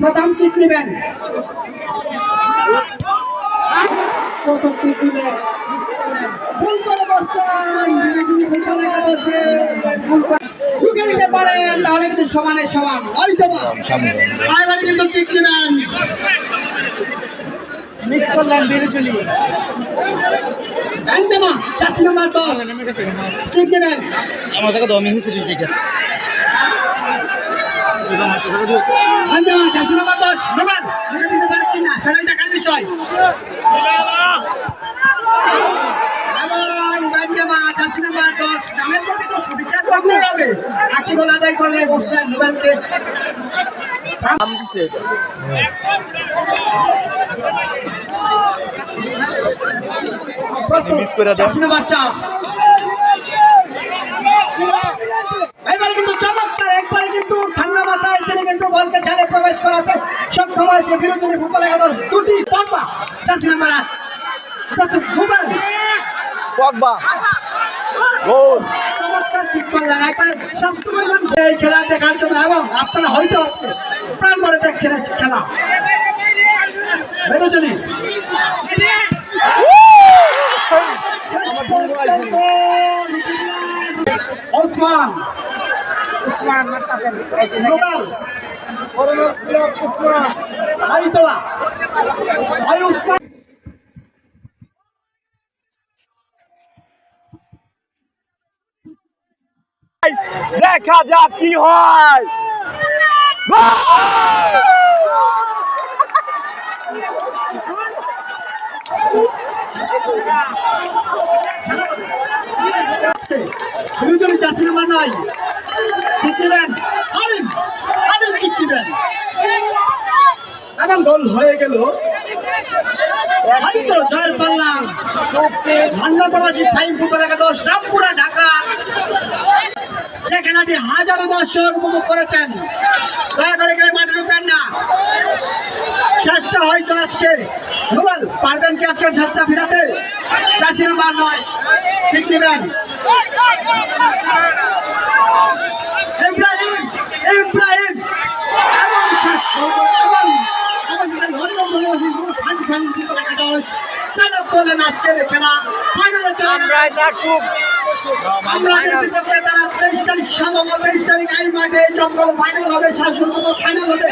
প্রথম কিক নেবেন ভুল করে বসছেন ভুল করে তাহলে কিন্তু সমানে সমান। হয়তো বা এবারে কিন্তু নেবেন মিস করলেন বিরুজুলি কিক নেবেন আমার জায়গা দমি হয়েছে মিস করে দেন। চারটি নম্বর চার এবারে কিন্তু চমৎকার একবারে কিন্তু ঠান্ডা মাথায় তিনি কিন্তু বলকে চালে প্রবেশ করাতে সক্ষম হয়েছে। বিরোধী ফুটবল একাদশ দুটি। পগবা চারটি নাম্বার আট প্রস্তুত মোবাইল। পগবা। গোল চমৎকার ঠিক করলেন একবারে স্বাস্থ্য পরিমাণ এই খেলা দেখার জন্য এবং আপনারা হয়তো আজকে প্রাণ ভরে দেখছেন খেলা। বিরোধী ওসমান। নোবেল দেখা যাক কি হয়! বিরোধী নাম্বার নয় এবং গোল হয়ে গেল। হয়তো জয়ের পাল্লাম মান্না প্রবাসী ফাইভ ফুটবল একাদশ, রামপুরা, ঢাকা। যে খেলাটি হাজারো দর্শক উপভোগ করেছেন। দয়া করে কেউ মাঠে ঢুকবেন না। শেষটা হয়তো আজকে রুবেল পারবেন কি আজকে শেষটা ফিরাতে? চারটি নাম্বার নয়। ঠিক নেবেন ইব্রাহিম ইব্রাহিম এবং শেষ করব এবং আমাদের লন্ডন প্রবাসী ফাইভ ফাইভ ফুটবল একাদশ চালক করলেন আজকের খেলা ফাইনালে আমাদের বিপক্ষে তারা তেইশ তারিখ সমগ্র তেইশ তারিখ এই মাঠে জঙ্গল ফাইনাল হবে শাসন ফাইনাল হবে?